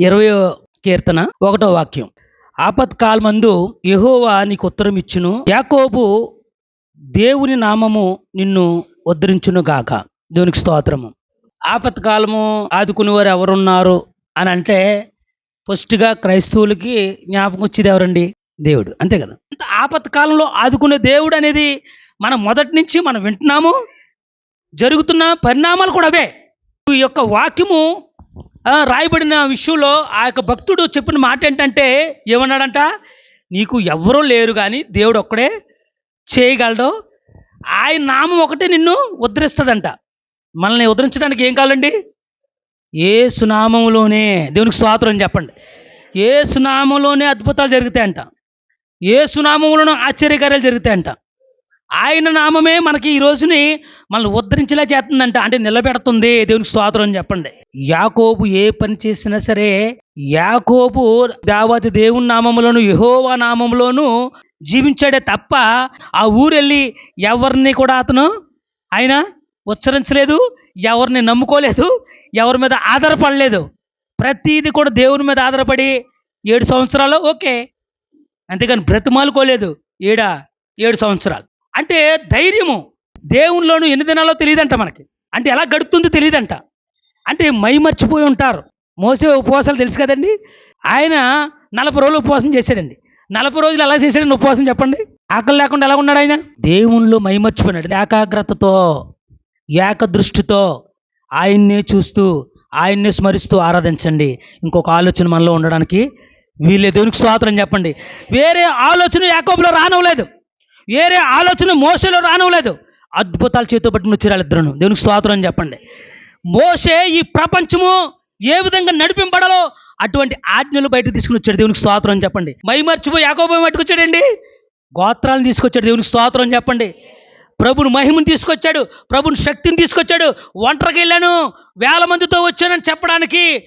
ఇరవై కీర్తన ఒకటో వాక్యం. ఆపత్కాలమందు యహోవా నీకు ఉత్తరం ఇచ్చును యాకోబు దేవుని నామము నిన్ను ఉద్ధరించును గాక. దేవునికి స్తోత్రము. ఆపత్కాలము ఆదుకునేవారు ఎవరున్నారు అని అంటే ఫస్ట్గా క్రైస్తవులకి జ్ఞాపకం వచ్చేది ఎవరండి? దేవుడు. అంతే కదా? ఆపత్కాలంలో ఆదుకునే దేవుడు అనేది మనం మొదటి నుంచి మనం వింటున్నాము జరుగుతున్న పరిణామాలు కూడా అవే. ఈ యొక్క వాక్యము రాయబడిన విషయంలో ఆ యొక్క భక్తుడు చెప్పిన మాట ఏంటంటే ఏమన్నాడంట? నీకు ఎవరూ లేరు కానీ దేవుడు ఒక్కడే చేయగలడు. ఆయన నామం ఒకటే నిన్ను ఉద్ధరిస్తుందంట. మనల్ని ఉద్ధరించడానికి ఏం కావాలండి? ఏ సునామంలోనే దేవునికి స్వాతంత్రం చెప్పండి. ఏ సునామంలోనే అద్భుతాలు జరుగుతాయంట. ఏ సునామంలోనూ ఆశ్చర్యకార్యాలు జరుగుతాయంట. ఆయన నామమే మనకి ఈ రోజుని మనల్ని ఉద్ధరించేలా చేస్తుందంట అంటే నిలబెడుతుంది. దేవునికి స్తోత్రం అని చెప్పండి. యాకోబు ఏ పని చేసినా సరే యాకోబు దేవతి దేవుని నామములోను యహోవా నామములోను జీవించాడే తప్ప ఆ ఊరెళ్ళి ఎవరిని కూడా అతను ఆయన ఉచ్చరించలేదు ఎవరిని నమ్ముకోలేదు ఎవరి మీద ఆధారపడలేదు. ప్రతిదీ కూడా దేవుని మీద ఆధారపడి ఏడు సంవత్సరాలు ఓకే. అంతేగాని బ్రతిమాలుకోలేదు ఏడా ఏడు సంవత్సరాలు. అంటే ధైర్యము దేవునిలోను ఎన్ని దినాలో తెలియదంట మనకి. అంటే ఎలా గడుపుతుందో తెలియదంట. అంటే మై మర్చిపోయి ఉంటారు. మోసే ఉపవాసాలు తెలుసు కదండి. ఆయన నలభై రోజులు ఉపవాసం చేశాడండి. నలభై రోజులు ఎలా చేశాడండి ఉపవాసం చెప్పండి. ఆకలి లేకుండా ఎలా ఉన్నాడు ఆయన? దేవునిలో మై మర్చిపోయినాడు. ఏకాగ్రతతో ఏకదృష్టితో ఆయన్నే చూస్తూ ఆయన్నే స్మరిస్తూ ఆరాధించండి. ఇంకొక ఆలోచన మనలో ఉండడానికి వీళ్ళే దేవునికి స్వాతంత్రం చెప్పండి. వేరే ఆలోచన యాకోబులో రానవలేదు వేరే ఆలోచన మోసలో రానవలేదు అద్భుతాలు చేతితో పట్టుకుని వచ్చారు వాళ్ళిద్దరును. దేవునికి స్వాతంత్రం చెప్పండి. మోసే ఈ ప్రపంచము ఏ విధంగా నడిపింపడాలో అటువంటి ఆజ్ఞలు బయటకు తీసుకుని వచ్చాడు దేవునికి స్తోత్రం చెప్పండి. మై మర్చిపోయి యాకోబం పట్టుకొచ్చాడండి గోత్రాలను తీసుకొచ్చాడు దేవునికి స్తోత్రం చెప్పండి. ప్రభుని మహిమను తీసుకొచ్చాడు ప్రభుని శక్తిని తీసుకొచ్చాడు. ఒంటరికి వెళ్ళాను వేల మందితో వచ్చానని చెప్పడానికి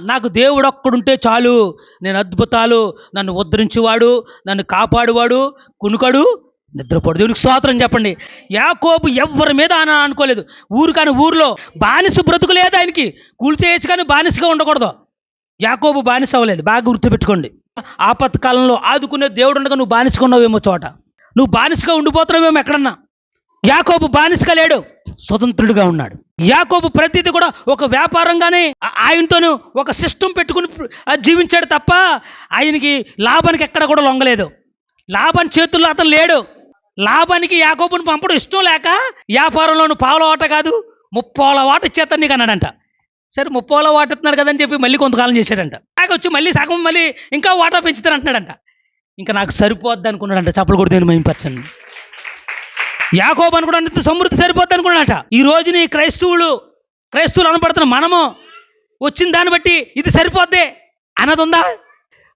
నాకు దేవుడు ఒక్కడుంటే చాలు. నేను అద్భుతాలు నన్ను ఉద్ధరించేవాడు నన్ను కాపాడువాడు కునుకడు నిద్రపోడు. దేవుడికి స్తోత్రం చెప్పండి. యాకోబు ఎవ్వరి మీద అని అనుకోలేదు. ఊరు కానీ ఊరిలో బానిస బ్రతుకు లేదు ఆయనకి. కూల్చేయచ్చు కానీ బానిసగా ఉండకూడదు. యాకోబు బానిస అవ్వలేదు. బాగా గుర్తుపెట్టుకోండి. ఆపత్కాలంలో ఆదుకునే దేవుడు ఉండగా నువ్వు బానిసగా ఉన్నావేమో చోట. నువ్వు బానిసగా ఉండిపోతున్నావేమో ఎక్కడన్నా. యాకోబు బానిసగా లేడు. స్వతంత్రుడిగా ఉన్నాడు. యాకోబు ప్రతిదీ కూడా ఒక వ్యాపారంగానే ఆయనతోనూ ఆయనతోను ఒక సిస్టమ్ పెట్టుకుని జీవించాడు తప్ప ఆయనకి లాభానికి ఎక్కడ కూడా లొంగలేదు. లాభాన్ని చేతుల్లో అతను లేడు. లాభానికి యాకోబుని పంపడం ఇష్టం లేక వ్యాపారంలోను పావుల వాట కాదు ముప్పావుల వాట ఇచ్చేస్తాను నీకు అన్నాడంట. సరే ముప్పోల వాట ఇస్తున్నాడు కదని చెప్పి మళ్ళీ కొంతకాలం చేశాడంట. నాకు వచ్చి మళ్ళీ సగం మళ్ళీ ఇంకా వాటా పెంచుతాను అంటున్నాడంట. ఇంకా నాకు సరిపోద్ది అనుకున్నాడంట చప్పలు కూడా దేని మహింపరచండి యాకోబు అనుకున్నాడు సమృద్ధి సరిపోద్ది అనుకున్నాడట. ఈ రోజుని క్రైస్తవులు క్రైస్తవులు అనబడుతున్న మనము వచ్చిన దాన్ని బట్టి ఇది సరిపోద్ది అన్నది ఉందా?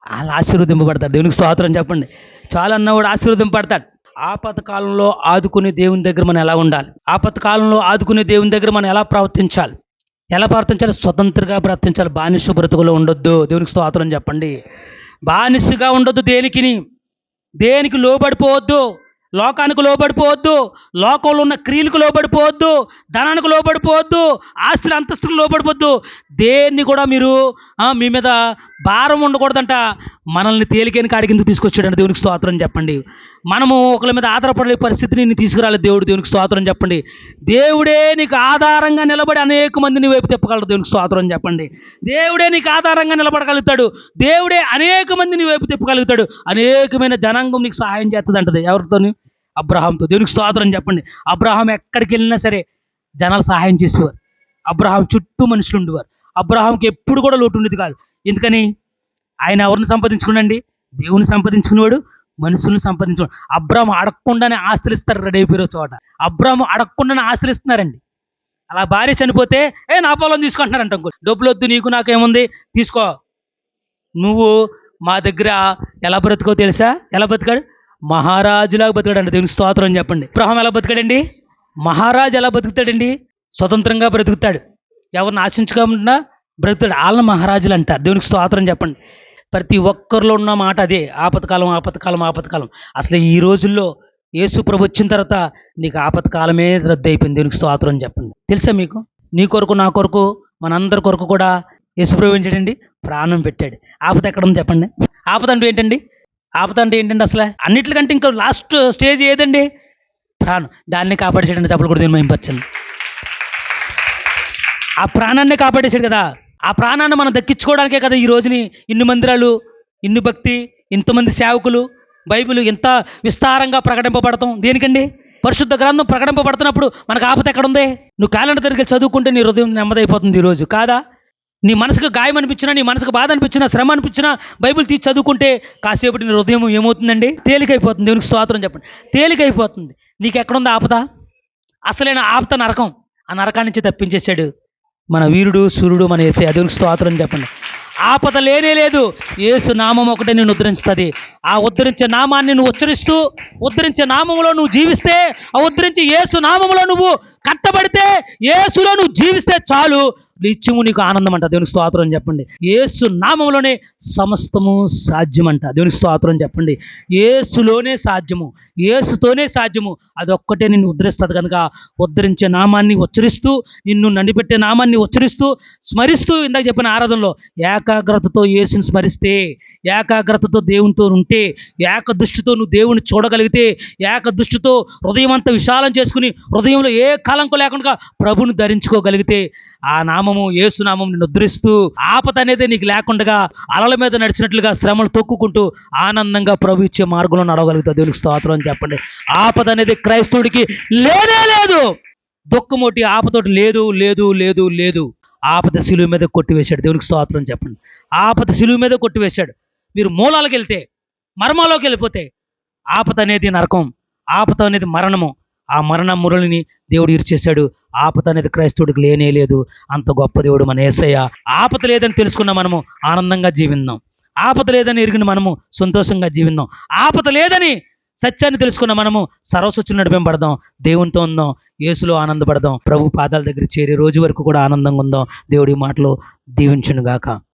వాళ్ళు ఆశీర్వదింపబడతారు. దేవునికి స్తోత్రం చెప్పండి. చాలా అన్నవాడు ఆశీర్వదింపడతాడు ఆపత్కాలంలో ఆదుకునే దేవుని దగ్గర మనం ఎలా ఉండాలి? ఆపత్కాలంలో ఆదుకునే దేవుని దగ్గర మనం ఎలా ప్రవర్తించాలి? ఎలా ప్రవర్తించాలి? స్వతంత్రంగా ప్రవర్తించాలి. బానిస బ్రతుకులో ఉండొద్దు. దేవునికి స్తోత్రం చెప్పండి. బానిసగా ఉండొద్దు దేనికి దేనికి లోబడిపోవద్దు? లోకానికి లోబడిపోవద్దు. లోకంలో ఉన్న క్రియలకు లోబడిపోవద్దు. ధనానికి లోబడిపోవద్దు. ఆస్తులు అంతస్తులకు లోబడిపోవద్దు. దేన్ని కూడా మీరు మీ మీద భారం ఉండకూడదంట. మనల్ని తేలికైన కాడికి ఎందుకు తీసుకొచ్చాడంటే దేవునికి స్తోత్రం చెప్పండి. మనము ఒకరి మీద ఆధారపడే పరిస్థితిని నేను తీసుకురాలేదు దేవుడు. దేవునికి స్తోత్రం చెప్పండి. దేవుడే నీకు ఆధారంగా నిలబడి అనేక మందిని వైపు తిప్పగలడు. దేవునికి స్తోత్రం చెప్పండి. దేవుడే నీకు ఆధారంగా నిలబడగలుగుతాడు. దేవుడే అనేక మందిని వైపు తిప్పగలుగుతాడు. అనేకమైన జనాంగం నీకు సహాయం చేస్తుంది అంటది ఎవరితోని? అబ్రహాంతో. దేవునికి స్తోత్రం చెప్పండి. అబ్రహాం ఎక్కడికి వెళ్ళినా సరే జనాలు సహాయం చేసేవారు. అబ్రహాం చుట్టూ మనుషులు ఉండేవారు. అబ్రహాంకి ఎప్పుడు కూడా లోటు ఉండేది కాదు. ఎందుకని? ఆయన ఎవరిని సంపాదించుకున్నాండి దేవుని సంపాదించుకునేవాడు. మనుషుల్ని సంపాదించుకున్నాడు అబ్రాహం అడగకుండానే ఆశ్రయిస్తారు రెడీ అయిపోయారు చోట. అబ్రాహం అడగకుండానే ఆశ్రయిస్తున్నారండి. అలా భార్య చనిపోతే ఏ నా పొలం తీసుకుంటున్నారంట డబ్బులు వద్దు నీకు నాకేముంది? తీసుకో. నువ్వు మా దగ్గర ఎలా బ్రతుకో తెలుసా? ఎలా బతికాడు మహారాజులాగా బతికాడు అండి స్తోత్రం అని చెప్పండి. అబ్రహం ఎలా బతికాడండి మహారాజు ఎలా బతుకుతాడండి స్వతంత్రంగా బ్రతుకుతాడు. ఎవరిని ఆశించుకోకుండా బ్రతుకుతాడు. వాళ్ళని మహారాజులు అంటారు. దేవునికి స్తోత్రం చెప్పండి. ప్రతి ఒక్కరిలో ఉన్న మాట అదే. ఆపత్కాలం ఆపత్కాలం ఆపత్కాలం. అసలు ఈ రోజుల్లో యేసు ప్రభు వచ్చిన తర్వాత నీకు ఆపత్కాలమే రద్దు అయిపోయింది దీనికి స్తోత్రం చెప్పండి. తెలుసా మీకు? నీ కొరకు నా కొరకు మనందరి కొరకు కూడా యేసు ప్రభు ఏం ప్రాణం పెట్టాడు. ఆపద ఎక్కడ ఉంది చెప్పండి? ఆపద అంటే ఏంటండి? ఆపద అంటే ఏంటండి అసలు? అన్నిటికంటే ఇంకా లాస్ట్ స్టేజ్ ఏదండి? ప్రాణం. దాన్ని కాపాడేసాడండి చెప్పలు కూడా దీన్ని మేంపరచండి ఆ ప్రాణాన్ని కాపాడేశాడు కదా. ఆ ప్రాణాన్ని మనం దక్కించుకోవడానికే కదా ఈ రోజుని ఇన్ని మందిరాలు ఇన్ని భక్తి ఇంతమంది సేవకులు బైబిల్ ఇంత విస్తారంగా ప్రకటింపబడతాం. దేనికండి? పరిశుద్ధ గ్రంథం ప్రకటింపబడుతున్నప్పుడు మనకు ఆపత ఎక్కడ ఉంది నువ్వు క్యాలెండర్ దగ్గర చదువుకుంటే నీ హృదయం నెమ్మదైపోతుంది ఈరోజు కాదా? నీ మనసుకు గాయం అనిపించినా నీ మనసుకు బాధ అనిపించినా శ్రమ అనిపించినా బైబిల్ తీసి చదువుకుంటే కాసేపటి నీ హృదయం ఏమవుతుందండి? తేలికైపోతుంది. దేవునికి స్తోత్రం చెప్పండి. తేలికైపోతుంది. నీకు ఎక్కడుంది ఆపద? అసలైన ఆపత నరకం. ఆ నరకాన్ని తప్పించేశాడు మన వీరుడు సూర్యుడు మన వేసే దేవునికి స్తోత్రం చెప్పండి. ఆపద లేనే లేదు. ఏసు నామం ఒకటే నేను ఉద్ధరించుతుంది. ఆ ఉద్ధరించే నామాన్ని నువ్వు ఉచ్చరిస్తూ ఉద్ధరించే నామంలో నువ్వు జీవిస్తే ఆ ఉద్ధరించి ఏసు నామంలో నువ్వు కట్టబడితే ఏసులో నువ్వు జీవిస్తే చాలు. నిత్యము నీకు ఆనందం అంట దేవుని స్తోత్రం చెప్పండి. ఏసు నామంలోనే సమస్తము సాధ్యమంట. దేవుని స్తోత్రం చెప్పండి. ఏసులోనే సాధ్యము. ఏసుతోనే సాధ్యము. అదొక్కటే నిన్ను ఉద్ధరిస్తుంది కనుక ఉద్ధరించే నామాన్ని ఉచ్చరిస్తూ నిన్ను నడిపెట్టే నామాన్ని ఉచ్చరిస్తూ స్మరిస్తూ ఇందాక చెప్పిన ఆరాధనలో ఏకాగ్రతతో యేసుని స్మరిస్తే ఏకాగ్రతతో దేవునితో ఉంటే ఏక దృష్టితో నువ్వు దేవుని చూడగలిగితే ఏక దృష్టితో హృదయం అంతా విశాలం చేసుకుని హృదయంలో ఏ కాలంకు లేకుండా ప్రభుని ధరించుకోగలిగితే ఆ నామము ఏసునామం నిన్ను ఉద్ధరిస్తూ ఆపద అనేది నీకు లేకుండా అలల మీద నడిచినట్లుగా శ్రమలు తొక్కుకుంటూ ఆనందంగా ప్రభు ఇచ్చే మార్గంలో నడవగలుగుతా. దేవునికి స్తోత్రం అని చెప్పండి. ఆపద అనేది క్రైస్తవుడికి లేనే లేదు. దుఃఖమోటి ఆపతోటి లేదు లేదు లేదు లేదు. ఆపద శిలువ మీద కొట్టివేశాడు. దేవునికి స్తోత్రం చెప్పండి. ఆపద శిలువ మీద కొట్టివేశాడు. మీరు మూలాలకు వెళ్తే మర్మాలోకి వెళ్ళిపోతే ఆపద అనేది నరకం ఆపద అనేది మరణము. ఆ మరణ మురళిని దేవుడు ఇరిచేశాడు. ఆపద అనేది క్రైస్తవుడికి లేనే లేదు. అంత గొప్ప దేవుడు మన ఏసయ్య. ఆపద లేదని తెలుసుకున్న మనము ఆనందంగా జీవిందాం. ఆపద లేదని ఎరిగిన మనము సంతోషంగా జీవిందాం. ఆపద లేదని సత్యాన్ని తెలుసుకున్న మనము సర్వస్వచ్చులు నడిపింపడదాం దేవునితో ఉందాం. యేసులో ఆనందపడదాం. ప్రభు పాదాల దగ్గర చేరే రోజు వరకు కూడా ఆనందంగా ఉందాం. దేవుడి మాటలు దీవించునుగాక.